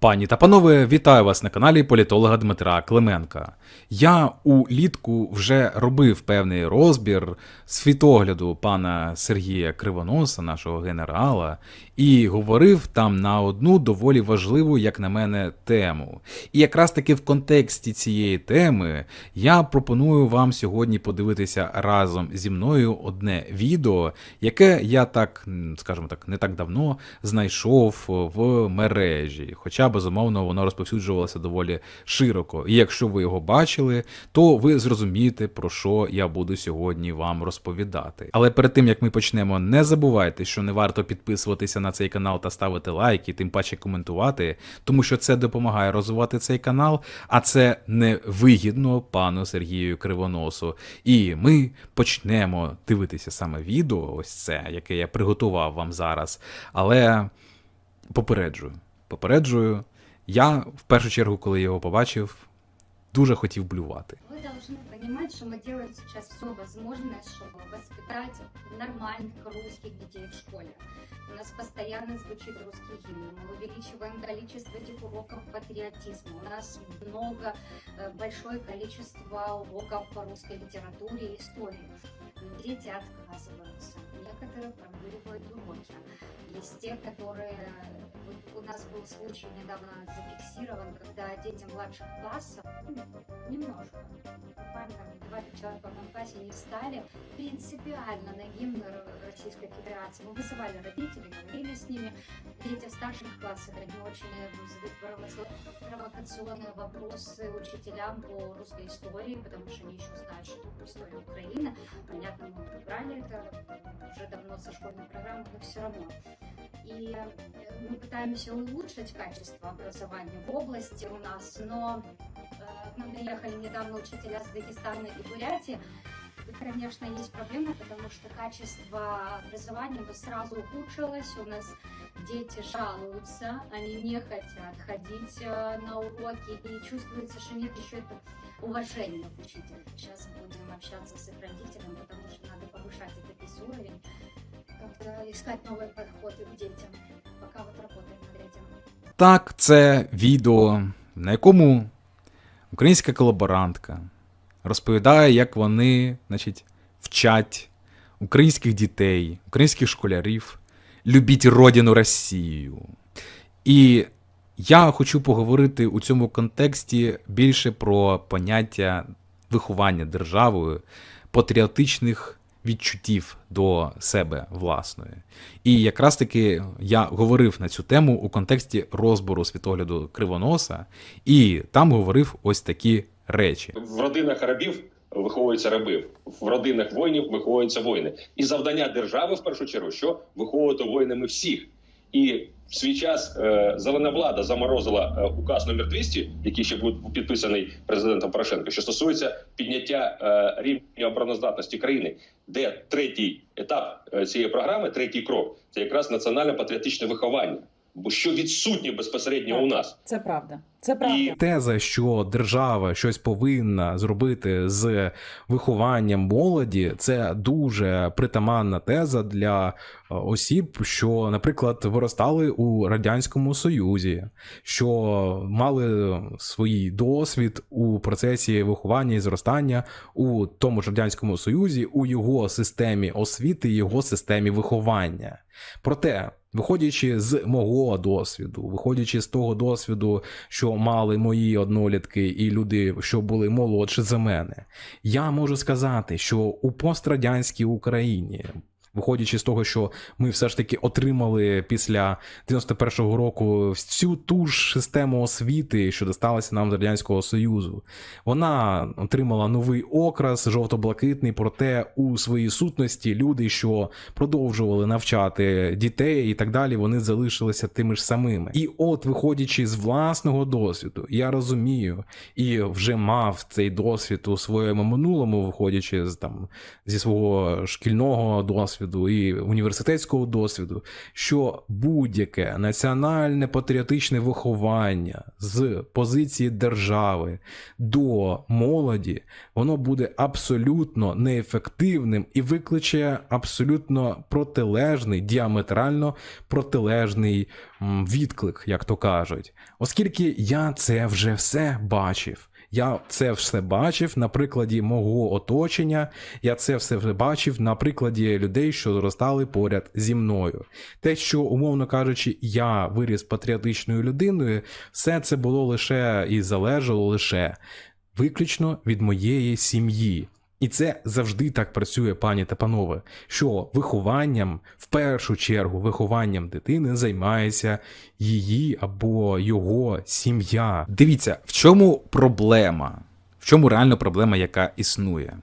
Пані та панове, вітаю вас на каналі політолога Дмитра Клименка. Я улітку вже робив певний розбір світогляду пана Сергія Кривоноса, нашого генерала, і говорив там на одну доволі важливу, як на мене, тему. І якраз таки в контексті цієї теми я пропоную вам сьогодні подивитися разом зі мною одне відео, яке я так, скажімо так, не так давно знайшов в мережі. Хоча, безумовно, воно розповсюджувалося доволі широко. І якщо ви його бачили, то ви зрозумієте, про що я буду сьогодні вам розповідати. Але перед тим як ми почнемо, не забувайте, що не варто підписуватися на цей канал та ставити лайки, тим паче коментувати, тому що це допомагає розвивати цей канал, а це не вигідно пану Сергію Кривоносу. І ми почнемо дивитися саме відео, ось це, яке я приготував вам зараз. Але попереджую, попереджую, я в першу чергу, коли його побачив, дуже хотів блювати. Должны понимать, что мы делаем сейчас все возможное, чтобы воспитать нормальных русских детей в школе. У нас постоянно звучит русский гимн. Мы увеличиваем количество этих уроков патриотизма. У нас много, э, большое количество уроков по русской литературе и истории. Дети отказываются. Некоторые прогуливают уроки. Есть те, которые... вот у нас был случай недавно зафиксирован, когда дети младших классов, ну, немножко, буквально два человека в одном классе не встали принципиально на гимн Российской Федерации. Мы вызывали родителей, говорили с ними. Дети старших классах, они очень задают провокационные вопросы учителям по русской истории, потому что они еще знают, что такое история Украины. Понятно, мы убрали это уже давно со школьной программы, но все равно. И э, мы пытаемся улучшить качество образования в области у нас, но э, к нам доехали недавно учителя с Дагестана и Бурятии. И, конечно, есть проблема, потому что качество образования ну, сразу ухудшилось. У нас дети жалуются, они не хотят ходить э, на уроки, и чувствуется, что нет еще это уважения к учителю. Сейчас будем общаться с их родителями, потому что надо повышать этот весь уровень, как-то искать новые подходы к детям. Пока вот работаем над этим. Так, це відео, на якому українська колаборантка розповідає, як вони значить, вчать українських дітей, українських школярів любіть родину Росію. І я хочу поговорити у цьому контексті більше про поняття виховання державою, патріотичних відчуттів до себе власної. І якраз таки я говорив на цю тему у контексті розбору світогляду Кривоноса, і там говорив ось такі речі. В родинах рабів виховуються раби, в родинах воїнів виховуються воїни. І завдання держави, в першу чергу, що виховувати воїнами всіх. І в свій час е, зелена влада заморозила е, указ номер 200, який ще був підписаний президентом Порошенко, що стосується підняття е, рівня обороноздатності країни, де третій етап цієї програми, третій крок, це якраз національне патріотичне виховання, бо що відсутнє безпосередньо Так. у нас. Це правда. Це правда. І Теза, що держава щось повинна зробити з вихованням молоді, це дуже притаманна теза для е, осіб, що, наприклад, виростали у радянському союзі, що мали свій досвід у процесі виховання і зростання у тому ж радянському союзі, у його системі освіти, його системі виховання. Проте. Виходячи з мого досвіду, виходячи з того досвіду, що мали мої однолітки і люди, що були молодші за мене, я можу сказати, що у пострадянській Україні, виходячи з того, що ми все ж таки отримали після 91-го року всю ту ж систему освіти, що досталася нам з радянського союзу, вона отримала новий окрас, жовто-блакитний, проте у своїй сутності люди, що продовжували навчати дітей і так далі, вони залишилися тими ж самими. І от, виходячи з власного досвіду, я розумію і вже мав цей досвід у своєму минулому, виходячи з там зі свого шкільного досвіду. Досвіду і університетського досвіду, що будь-яке національне патріотичне виховання з позиції держави до молоді, воно буде абсолютно неефективним і викличе абсолютно протилежний, діаметрально протилежний відклик, як то кажуть. Оскільки я це вже все бачив. Я це все бачив на прикладі мого оточення. Я це все бачив на прикладі людей, що зростали поряд зі мною. Те, що, умовно кажучи, я виріс патріотичною людиною, все це було лише і залежало лише виключно від моєї сім'ї. І це завжди так працює, пані та панове, що вихованням, в першу чергу, вихованням дитини займається її або його сім'я. Дивіться, в чому проблема? В чому реально проблема, яка існує?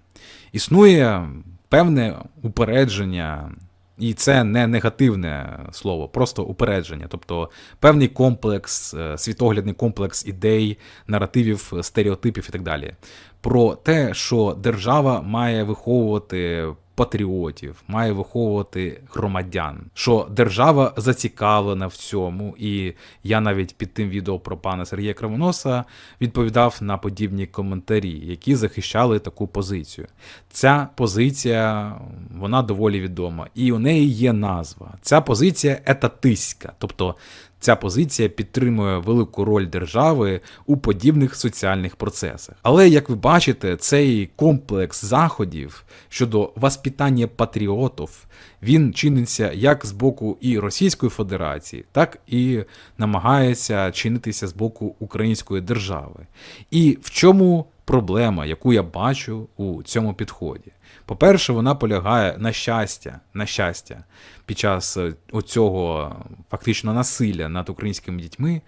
Існує певне упередження, і це не негативне слово, просто упередження, тобто певний комплекс, е, світоглядний комплекс ідей, наративів, стереотипів і так далі. Про те, що держава має виховувати патріотів, має виховувати громадян, що держава зацікавлена в цьому, і я навіть під тим відео про пана Сергія Кривоноса відповідав на подібні коментарі, які захищали таку позицію. Ця позиція вона доволі відома, і у неї є назва. Ця позиція етатистська, тобто Ця позиція підтримує велику роль держави у подібних соціальних процесах. Але як ви бачите, цей комплекс заходів щодо воспитання патріотів він чиниться як з боку і Російської Федерації, так і намагається чинитися з боку Української держави. І в чому проблема, яку я бачу у цьому підході? По-перше, вона полягає на щастя, на щастя, під час е, оцього фактично насилля над українськими дітьми,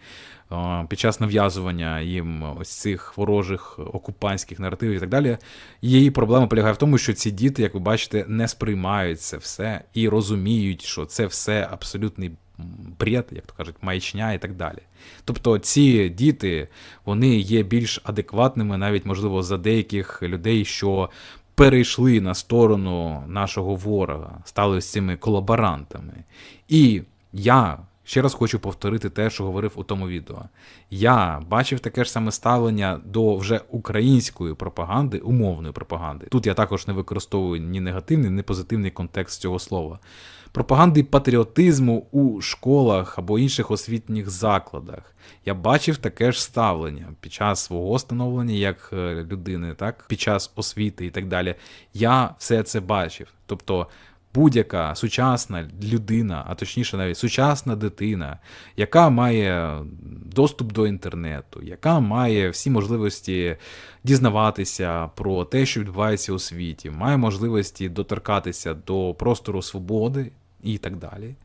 е, під час нав'язування їм ось цих ворожих окупантських наративів і так далі. Її проблема полягає в тому, що ці діти, як ви бачите, не сприймають це все і розуміють, що це все абсолютний бред, як то кажуть, маячня і так далі. Тобто ці діти вони є більш адекватними, навіть можливо, за деяких людей, що перейшли на сторону нашого ворога, стали ось цими колаборантами. І я ще раз хочу повторити те, що говорив у тому відео. Я бачив таке ж саме ставлення до вже української пропаганди, умовної пропаганди. Тут я також не використовую ні негативний, ні позитивний контекст цього слова. Пропаганди патріотизму у школах або інших освітніх закладах. Я бачив таке ж ставлення під час свого становлення як е, людини, так під час освіти і так далі. Я все це бачив. Тобто будь-яка сучасна людина, а точніше навіть сучасна дитина, яка має доступ до інтернету, яка має всі можливості дізнаватися про те, що відбувається у світі, має можливості доторкатися до простору свободи. І так далі.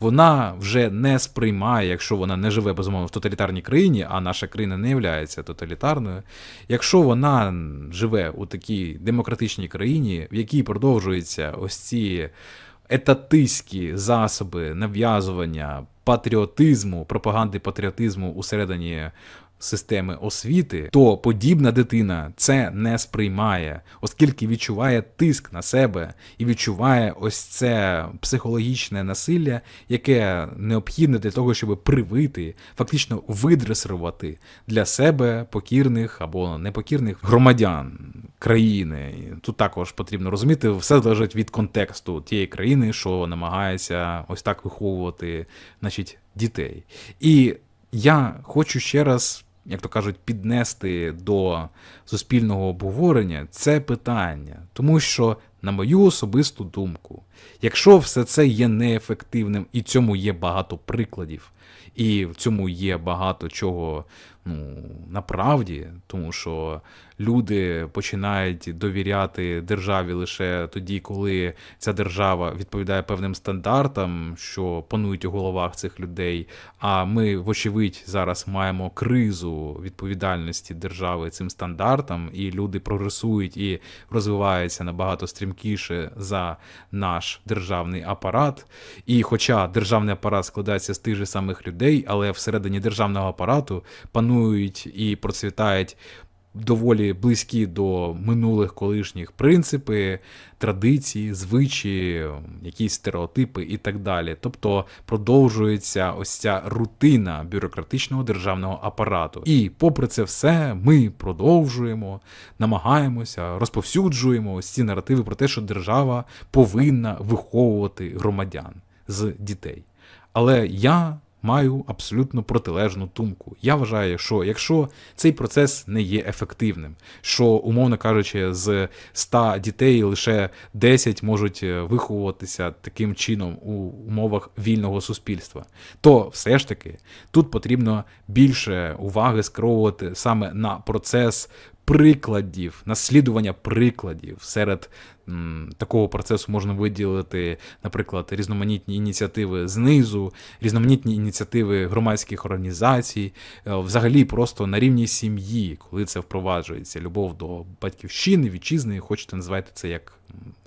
Вона вже не сприймає, якщо вона не живе безумовно в тоталітарній країні, а наша країна не є тоталітарною. Якщо вона живе у такій демократичній країні, в якій продовжуються ось ці етатистські засоби нав'язування патріотизму, пропаганди патріотизму усередині системи освіти, то подібна дитина це не сприймає, оскільки відчуває тиск на себе і відчуває ось це психологічне насилля, яке необхідне для того, щоб привити, фактично видресирувати для себе покірних або непокірних громадян країни. Тут також потрібно розуміти, все залежить від контексту тієї країни, що намагається ось так виховувати значить, дітей. І я хочу ще раз як то кажуть, піднести до суспільного обговорення це питання, тому що, на мою особисту думку, якщо все це є неефективним і цьому є багато прикладів, і в цьому є багато чого ну, направді, тому що люди починають довіряти державі лише тоді, коли ця держава відповідає певним стандартам, що панують у головах цих людей. А ми, вочевидь, зараз маємо кризу відповідальності держави цим стандартам, і люди прогресують і розвиваються набагато стрімкіше за наш державний апарат. І хоча державний апарат складається з тих же самих людей, але всередині державного апарату панують і процвітають доволі близькі до минулих колишніх принципи, традиції, звичаї, якісь стереотипи і так далі. Тобто продовжується ось ця рутина бюрократичного державного апарату. І попри це все, ми продовжуємо, намагаємося, розповсюджуємо ось ці наративи про те, що держава повинна виховувати громадян з дітей. Але я маю абсолютно протилежну думку. Я вважаю, що якщо цей процес не є ефективним, що, умовно кажучи, з 100 дітей лише 10 можуть е, виховуватися таким чином у умовах вільного суспільства, то все ж таки тут потрібно більше уваги скеровувати саме на процес прикладів, наслідування прикладів серед м, такого процесу можна виділити, наприклад, різноманітні ініціативи знизу, різноманітні ініціативи громадських організацій, е, взагалі просто на рівні сім'ї, коли це впроваджується, любов до батьківщини, вітчизни, хочете називайте це як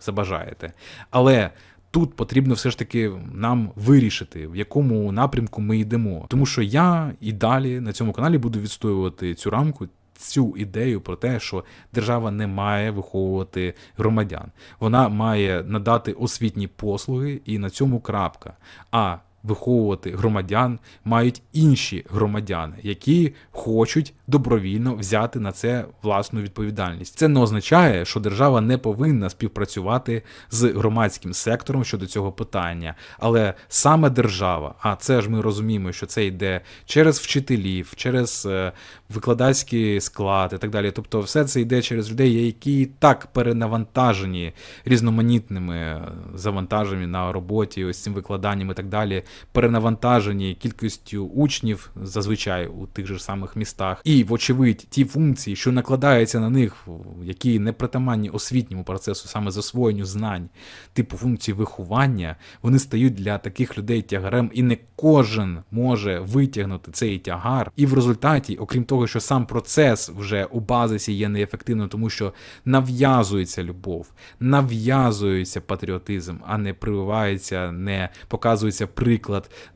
забажаєте. Але тут потрібно все ж таки нам вирішити, в якому напрямку ми йдемо. Тому що я і далі на цьому каналі буду відстоювати цю рамку. Цю ідею про те, що держава не має виховувати громадян, вона має надати освітні послуги, і на цьому крапка. А виховувати громадян мають інші громадяни, які хочуть добровільно взяти на це власну відповідальність. Це не означає, що держава не повинна співпрацювати з громадським сектором щодо цього питання, але саме держава, а це ж ми розуміємо, що це йде через вчителів, через е, викладацький склад і так далі. Тобто, все це йде через людей, які так перенавантажені різноманітними е, завантаженнями на роботі, ось цим викладанням і так далі, перенавантажені кількістю учнів зазвичай у тих же самих містах. І, вочевидь, ті функції, що накладаються на них, які не притаманні освітньому процесу, саме засвоєнню знань, типу функції виховання, вони стають для таких людей тягарем, і не кожен може витягнути цей тягар. І в результаті, окрім того, що сам процес вже у базисі є неефективним, тому що нав'язується любов, нав'язується патріотизм, а не прививається, не показується приклад,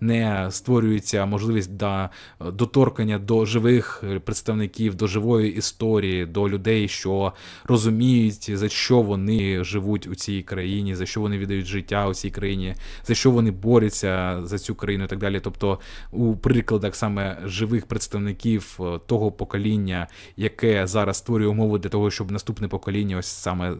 не створюється можливість до доторкання до живих представників, до живої історії, до людей, що розуміють, за що вони живуть у цій країні, за що вони віддають життя у цій країні, за що вони борються за цю країну і так далі. Тобто, у прикладах саме живих представників е, того покоління, яке зараз створює умови для того, щоб наступне покоління ось саме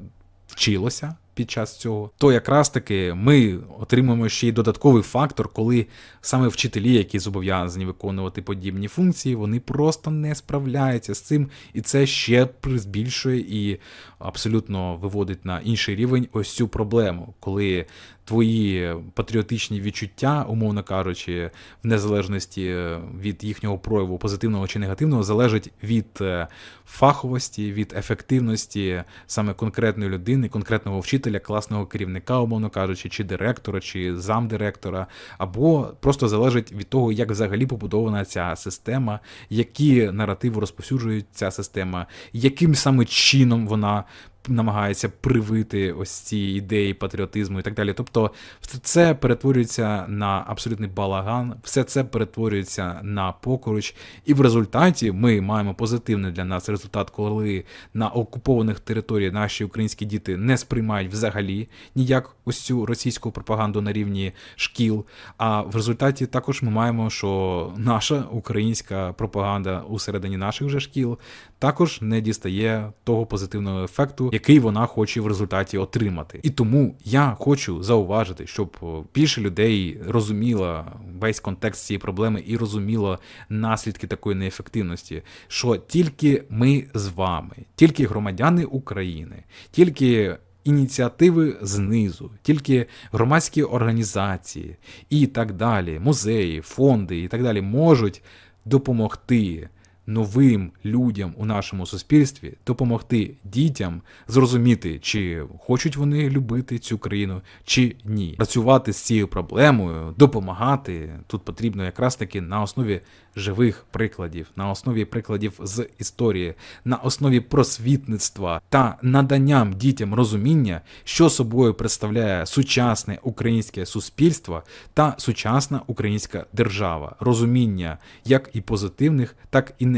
вчилося під час цього, то якраз таки ми отримуємо ще й додатковий фактор, коли саме вчителі, які зобов'язані виконувати подібні функції, вони просто не справляються з цим, і це ще збільшує і абсолютно виводить на інший рівень ось цю проблему, коли твої патріотичні відчуття, умовно кажучи, в незалежності від їхнього прояву позитивного чи негативного, залежить від е, фаховості, від ефективності саме конкретної людини, конкретного вчителя, класного керівника, умовно кажучи, чи директора, чи замдиректора, або просто залежить від того, як взагалі побудована ця система, які наративи розповсюджують ця система, яким саме чином вона намагається привити ось ці ідеї патріотизму і так далі. Тобто, все це перетворюється на абсолютний балаган, все це перетворюється на покоруч, і в результаті ми маємо позитивний для нас результат, коли на окупованих територіях наші українські діти не сприймають взагалі ніяк ось цю російську пропаганду на рівні шкіл. А в результаті також ми маємо, що наша українська пропаганда усередині наших же шкіл також не дістає того позитивного ефекту, який вона хоче в результаті отримати. І тому я хочу зауважити, щоб більше людей розуміло весь контекст цієї проблеми і розуміло наслідки такої неефективності, що тільки ми з вами, тільки громадяни України, тільки. Ініціативи знизу, тільки громадські організації і так далі, музеї, фонди і так далі можуть допомогти новим людям у нашому суспільстві, допомогти дітям зрозуміти, чи хочуть вони любити цю країну, чи ні. Працювати з цією проблемою, допомагати тут потрібно якраз таки на основі живих прикладів, на основі прикладів з історії, на основі просвітництва та наданням дітям розуміння, що собою представляє сучасне українське суспільство та сучасна українська держава, розуміння як і позитивних, так і негативних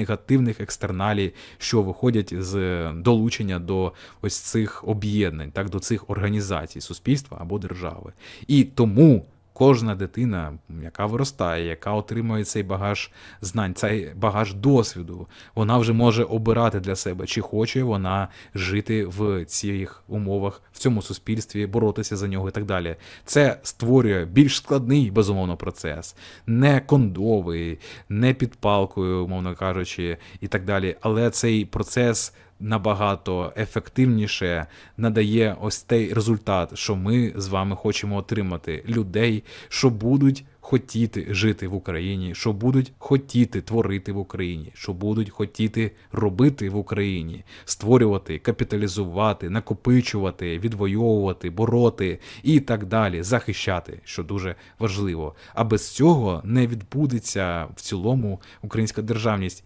екстерналій, що виходять з е, долучення до ось цих об'єднань, так до цих організацій суспільства або держави. І тому кожна дитина, яка виростає, яка отримує цей багаж знань, цей багаж досвіду, вона вже може обирати для себе, чи хоче вона жити в цих умовах, в цьому суспільстві, боротися за нього і так далі. Це створює більш складний, безумовно, процес, не кондовий, не під палкою, умовно кажучи, і так далі. Але цей процес набагато ефективніше надає ось той результат, що ми з вами хочемо отримати. Людей, що будуть хотіти жити в Україні, що будуть хотіти творити в Україні, що будуть хотіти робити в Україні, створювати, капіталізувати, накопичувати, відвоювати, бороти і так далі, захищати, що дуже важливо. А без цього не відбудеться в цілому українська державність,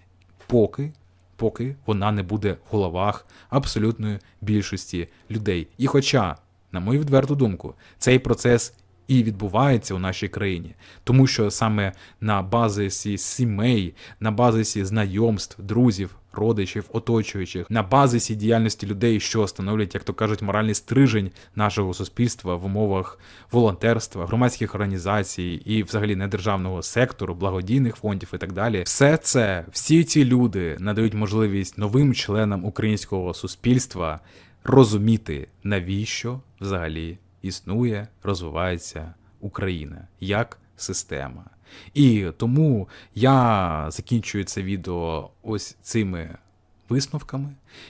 поки поки вона не буде в головах абсолютної більшості людей. І хоча, на мою відверту думку, цей процес і відбувається у нашій країні, тому що саме на базисі сімей, на базисі знайомств, друзів, родичів, оточуючих, на базисі діяльності людей, що становлять, як то кажуть, моральний стрижень нашого суспільства в умовах волонтерства, громадських організацій і взагалі недержавного сектору, благодійних фондів і так далі. Все це, всі ці люди надають можливість новим членам українського суспільства розуміти, навіщо взагалі існує, розвивається Україна як система. І тому я закінчую це відео ось цими висновками.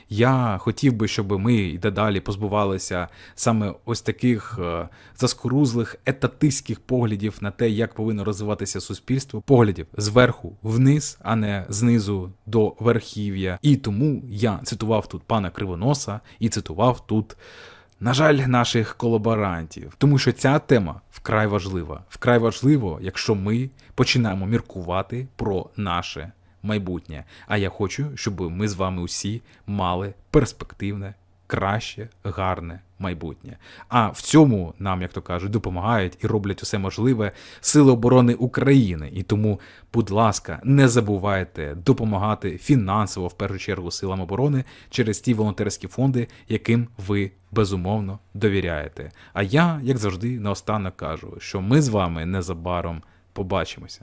Я хотів би, щоб ми і дедалі позбувалися саме ось таких е, заскорузлих етатистських поглядів на те, як повинно розвиватися суспільство, поглядів зверху вниз, а не знизу до верхів'я. І тому я цитував тут пана Кривоноса і цитував тут. На жаль, наших колаборантів, тому що ця тема вкрай важлива. Вкрай важливо, якщо ми починаємо міркувати про наше майбутнє. А я хочу, щоб ми з вами усі мали перспективне, краще, гарне майбутнє. А в цьому нам, як то кажуть, допомагають і роблять усе можливе Сили оборони України. І тому, будь ласка, не забувайте допомагати фінансово, в першу чергу, силам оборони через ті волонтерські фонди, яким ви безумовно довіряєте. А я, як завжди, наостанок кажу, що ми з вами незабаром побачимося.